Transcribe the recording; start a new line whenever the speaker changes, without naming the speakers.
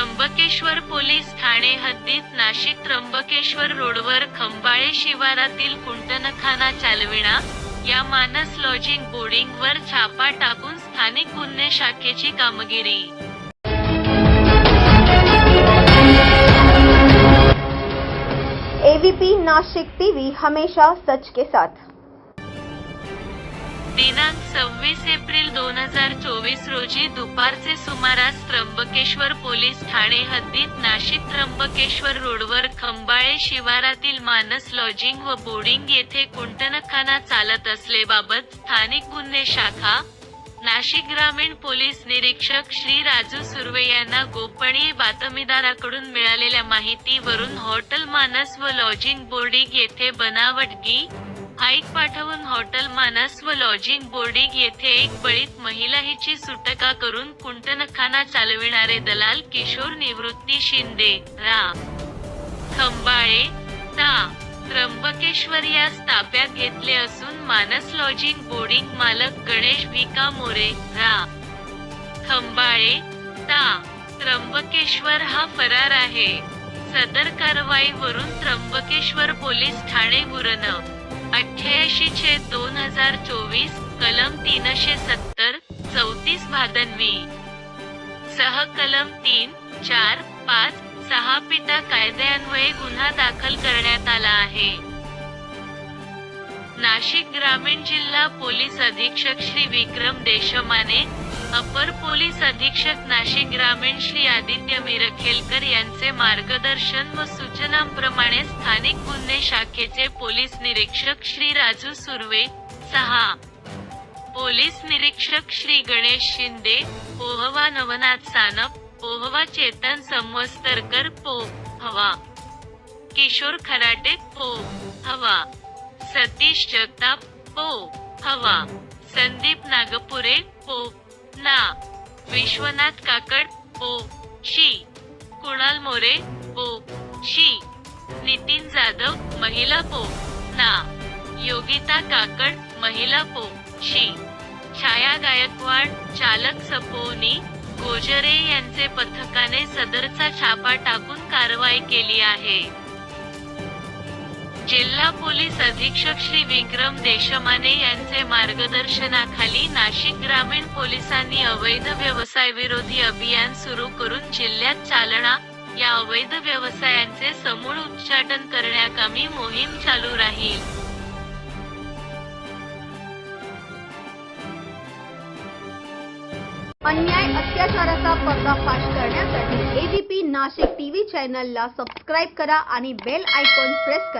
Trimbakeshwar police Thane हद्दीत नाशिक त्र्यंबकेश्वर रोडवर खंबाळे शिवारातील कुंटनखाना चालविणा. या मानस लॉजिंग बोर्डिंगवर छापा टाकून स्थानिक गुन्हे शाखेची कामगिरी.
एबीपी नाशिक टीवी हमेशा सच के साथ.
दिनांक सव्वीस एप्रिल दोन हजार चोवीस रोजी दुपारचे सुमारास त्र्यंबकेश्वर पोलीस ठाणे हद्दीत नाशिक त्र्यंबकेश्वर रोडवर खंबाळे शिवारातील मानस लॉजिंग व बोर्डिंग येथे कुंटनखाना चालत असलेबाबत स्थानिक गुन्हे शाखा नाशिक ग्रामीण पोलीस निरीक्षक श्री राजू सुर्वे यांना गोपनीय बातमीदाराकडून मिळालेल्या माहितीवरून हॉटेल मानस व लॉजिंग बोर्डिंग येथे बनावटगी हाईक पाठवून हॉटेल मानस व लॉजिंग बोर्डिंग येथे एक बळीत महिला हिची सुटका करून कुंटनखाना चालविणारे दलाल किशोर निवृत्ती शिंदे. रा खंबाळे. ता. त्र्यंबकेश्वर यास ताब्यात घेतले असून मानस लॉजिंग बोर्डिंग मालक गणेश भिका मोरे. रा खंबाळे. ता. त्र्यंबकेश्वर हा फरार आहे. सदर कारवाईवरून त्र्यंबकेश्वर पोलीस ठाणे गुरन अठ्ठ्याऐंशी छे दोन हजार चोवीस कलम तीनशे सत्तर चौतीस भादनवी. सह कलम तीन चार पाच सहा पिता कायद्यान्वये गुन्हा दाखल करण्यात आला आहे. नाशिक ग्रामीण जिल्हा पोलीस अधीक्षक श्री विक्रम देशमाने अपर पोलीस अधीक्षक नाशिक ग्रामीण श्री आदित्य मिरखेलकर यांचे मार्गदर्शन व सूचनांप्रमाणे स्थानिक गुन्हे शाखेचे पोलीस निरीक्षक श्री राजू सुर्वे सहा. पोलीस निरीक्षक श्री गणेश शिंदे पोहवा नवनाथ सानप पोहवा चेतन संवस्तरकर पो हवा. किशोर खराटे पो हवा. सतीश जगताप पो हवा. संदीप नागपुरे पो ना. विश्वनाथ काकड पो शी कुणाल मोरे पो शी नितीन जाधव महिला पो ना. योगिता काकड महिला पो शी छाया गायकवाड चालक सपोनी. गोजरे यांचे पथकाने सदरचा छापा टाकून कारवाई केली आहे. जिल्हा पोलीस अधीक्षक श्री विक्रम देशमाने यांचे मार्गदर्शनाखाली नाशिक ग्रामीण पोलिसांनी अवैध व्यवसाय विरोधी अभियान सुरू करून जिल्ह्यात चालना या अवैध व्यवसायांचे समूळ उच्चाटन करण्याकामी मोहीम चालू राहील.
अन्याय अत्याचाराचा पर्दाफाश करण्यासाठी एबीपी नाशिक टीव्ही चॅनलला सबस्क्राईब करा आणि बेल आयकॉन प्रेस करा.